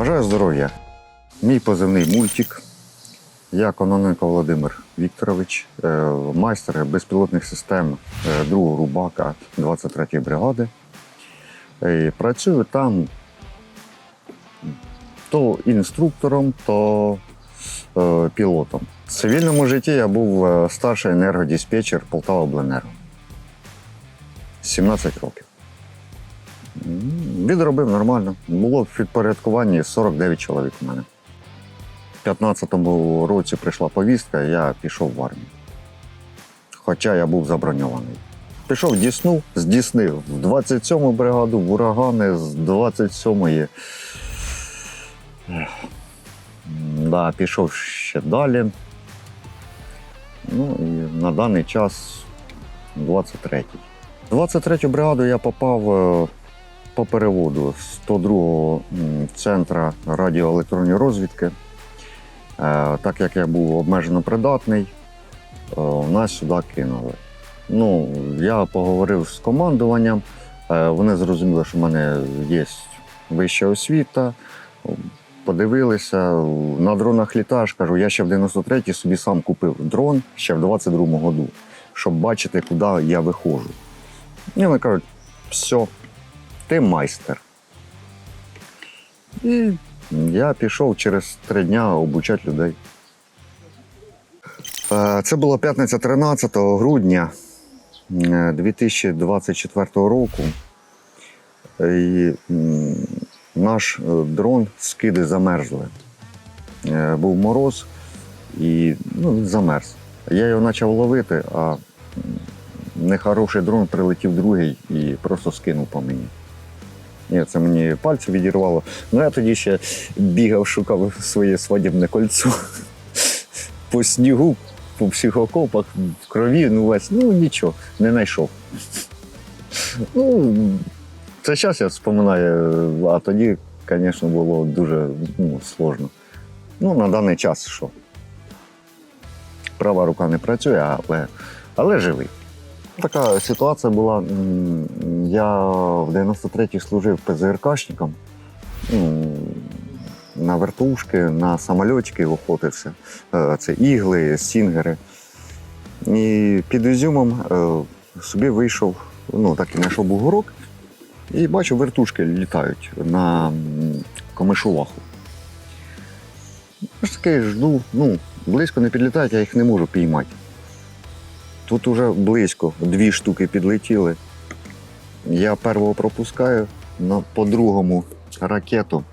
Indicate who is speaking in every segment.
Speaker 1: Бажаю здоров'я. Мій позивний мультик. Я Кононенко Володимир Вікторович, е, майстер безпілотних систем 2 Рубака 23-ї бригади. І працюю там то інструктором, то е, пілотом. В цивільному житті я був е, старший енергодиспетчер Полтава Обленерго. 17 років. Відробив нормально. Було в підпорядкуванні 49 чоловік у мене. У 15-му році прийшла повістка, я пішов в армію. Хоча я був заброньований. Пішов в Дісну, з Дісни в 27-му бригаду, в урагани з 27-ї. Да, пішов ще далі. Ну і на даний час 23-й. 23-ю бригаду я попав е, по переводу з 102-го м, центра радіоелектронної розвідки. Е, Так як я був обмежено придатний, е, нас сюди кинули. Ну, я поговорив з командуванням, е, вони зрозуміли, що в мене є вища освіта. Подивилися на дронах літаж, кажу, я ще в 93-й собі сам купив дрон ще в 22-му году, щоб бачити, куди я виходжу. І вони кажуть, все, ти майстер. І я пішов через три дня обучати людей. Е, Це було п'ятниця 13 грудня е, 2024 року. І наш е, дрон скиди замерзли. Е, Був мороз і ну, він замерз. Я його почав ловити, а нехороший дрон прилетів другий і просто скинув по мені. Ні, це мені пальці відірвало. Ну я тоді ще бігав, шукав своє свадібне кольцо по снігу, по всіх окопах, в крові, ну весь, ну нічого, не знайшов. Ну, це зараз я вспоминаю, а тоді, звісно, було дуже ну, сложно. Ну, на даний час що? Права рука не працює, але, але живий. Така ситуація була. Я в 93-й служив ПЗРКшником. На вертушки, на самольотики охотився. Е, Це ігли, сінгери. І під Ізюмом е, собі вийшов, ну так і знайшов бугорок, і бачу, вертушки літають на комишуваху. Ж таки жду, ну, близько не підлітають, я їх не можу піймати. Тут уже близько, дві штуки підлетіли. Я першого пропускаю, на, по другому ракету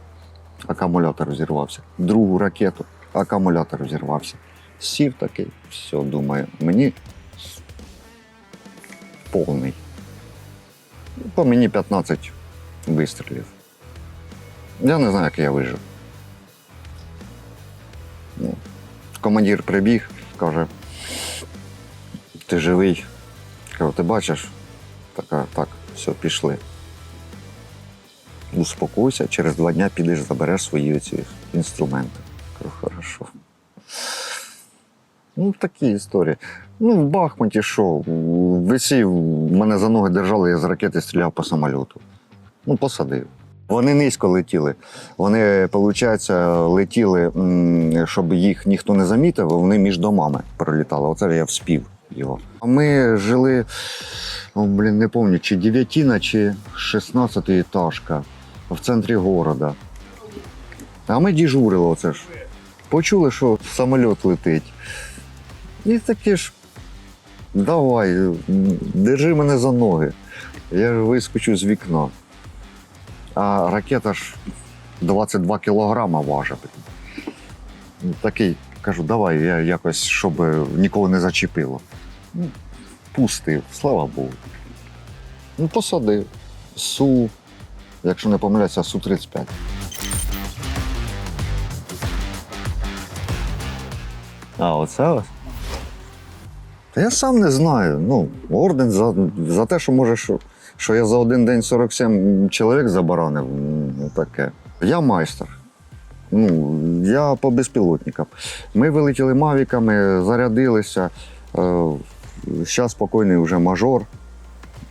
Speaker 1: акумулятор розірвався. Другу ракету акумулятор розірвався. Сів такий, все, думаю, мені повний. По мені 15 вистрілів. Я не знаю, як я вижив. Ну, командир прибіг, каже, ти живий. Кажу, ти бачиш? Така, так, все, пішли. Успокойся, через два дня підеш, забереш свої ці інструменти. Кажу, хорошо. Ну, такі історії. Ну, в Бахмуті що? Висів, мене за ноги держали, я з ракети стріляв по самольоту. Ну, посадив. Вони низько летіли. Вони, виходить, летіли, щоб їх ніхто не замітив, вони між домами пролітали. Оце я вспів його. Ми жили, о, блін, не пам'ятаю, чи дев'ятіна, чи 16 етажка в центрі города. А ми діжурили оце ж. Почули, що самоліт летить. І такі ж, давай, держи мене за ноги. Я ж вискочу з вікна. А ракета ж 22 кілограма важить. Ну, Такий, кажу, давай я якось, щоб нікого не зачепило. Пустив, слава Богу. Ну, посадив. Су, якщо не помиляюся, Су-35. А, оце ось? Та я сам не знаю. Ну, орден за, за те, що може, що, що я за один день 47 чоловік забаранив. Ну, таке. Я майстер. Ну, я по безпілотникам. Ми вилетіли мавіками, зарядилися. Зараз спокійний вже мажор.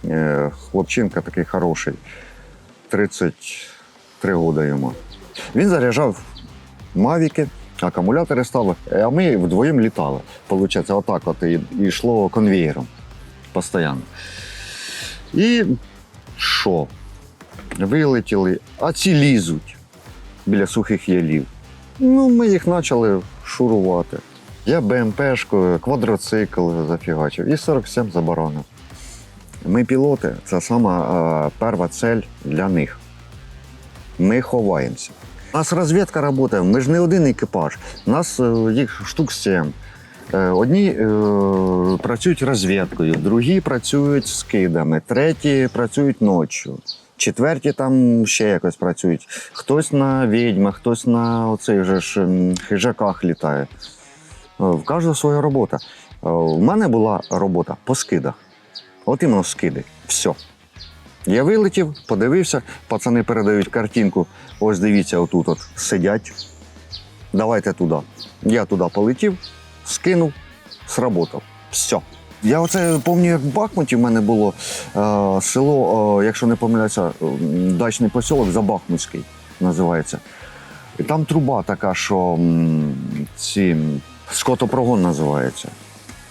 Speaker 1: Е, Хлопчинка такий хороший. 33 роки йому. Він заряджав мавіки, акумулятори ставили, а ми вдвоєм літали. Получається, отак от і, йшло конвієром постійно. І що? Вилетіли, а ці лізуть біля сухих ялів. Ну, ми їх почали шурувати. Я БМПшкою, квадроцикл зафігачив і 47 заборонив. Ми пілоти це сама е, перша цель для них. Ми ховаємося. У нас розвідка працює, ми ж не один екіпаж. У нас е, їх штук сім. Е, Одні е, працюють розвідкою, другі працюють скидами, треті працюють ночі, четверті там ще якось працюють. Хтось на відьмах, хтось на оцих же ж хижаках літає. Е, В кожного своя робота. Е, У мене була робота по скидах. От іменно скиди. Все. Я вилетів, подивився, пацани передають картинку. Ось дивіться, отут от сидять. Давайте туди. Я туди полетів, скинув, сработав. Все. Я оце пам'ятаю, як в Бахмуті в мене було е, село, якщо не помиляюся, дачний посілок Забахмутський називається. І там труба така, що ці скотопрогон називається.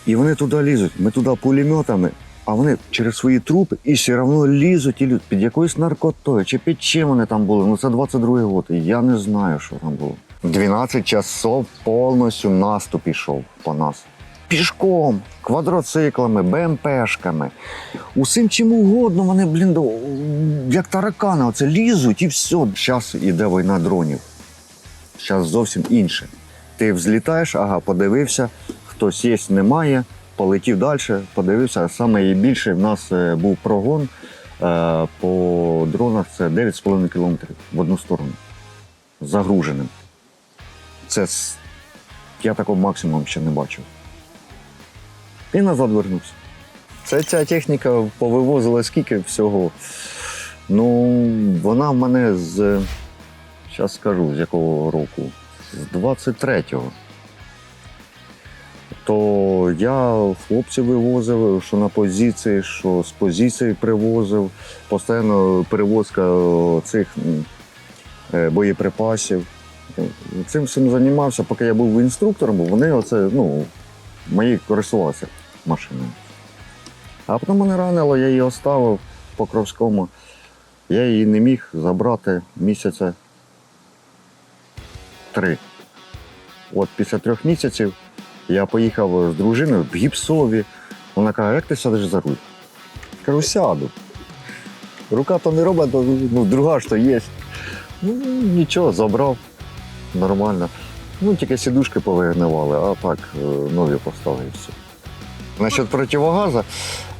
Speaker 1: І вони туди лізуть. Ми туди пулеметами, а вони через свої трупи і все одно лізуть і лізуть. Під якоюсь наркотою чи під чим вони там були. Ну це 22-й год. Я не знаю, що там було. 12 часов повністю наступ ішов по нас. Пішком, квадроциклами, БМПшками. Усім чим угодно вони, блін, як таракани, оце лізуть і все. Зараз іде війна дронів. Зараз зовсім інше. Ти взлітаєш, ага, подивився, хтось є, немає, полетів далі, подивився. Саме більше в нас е, був прогон е, по дронах це 9,5 кілометрів в одну сторону. Загруженим. Це я такого максимум ще не бачив. І назад вернувся. Це ця техніка повивозила скільки всього. Ну, вона в мене з. Зараз скажу, з якого року. З 23-го. То я хлопців вивозив, що на позиції, що з позиції привозив. Постійно перевозка цих е, боєприпасів. Цим всім займався, поки я був інструктором, бо вони оце, ну, мої користувалися машиною. А потім мене ранило, я її оставив в Покровському. Я її не міг забрати місяця три. От після трьох місяців я поїхав з дружиною в гіпсові. Вона каже, як ти сядеш за руль? Кажу, сяду. Рука то не робить, то, ну, друга ж то є. Ну, нічого, забрав. Нормально. Ну, тільки сідушки повигнивали, а так е, нові поставив і все. Насчет противогаза,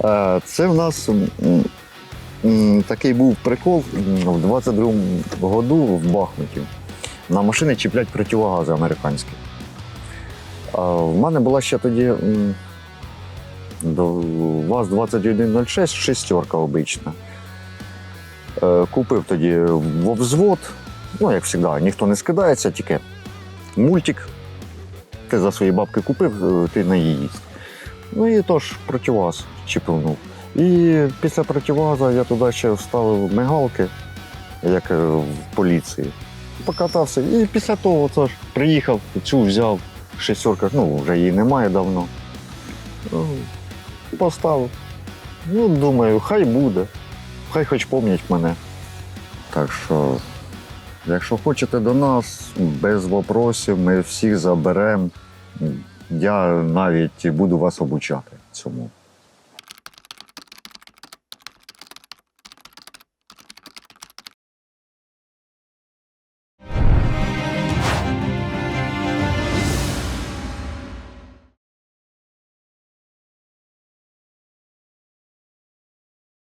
Speaker 1: е, це в нас такий був прикол в 22-му году в Бахмуті. На машини чіплять противогази американські. А в мене була ще тоді ВАЗ-2106, шестерка обична. Е, Купив тоді взвод, ну, як завжди, ніхто не скидається, тільки мультик. Ти за свої бабки купив, е, ти на її. Ну і тож противогаз чіпнув. І після противогаза я туди ще вставив мигалки, як е, в поліції. Покатався. І після того це приїхав, цю взяв шестерка, ну вже її немає давно. Ну, Поставив. Ну, думаю, хай буде. Хай хоч помнять мене. Так що, якщо хочете до нас, без вопросів, ми всіх заберемо. Я навіть буду вас обучати цьому.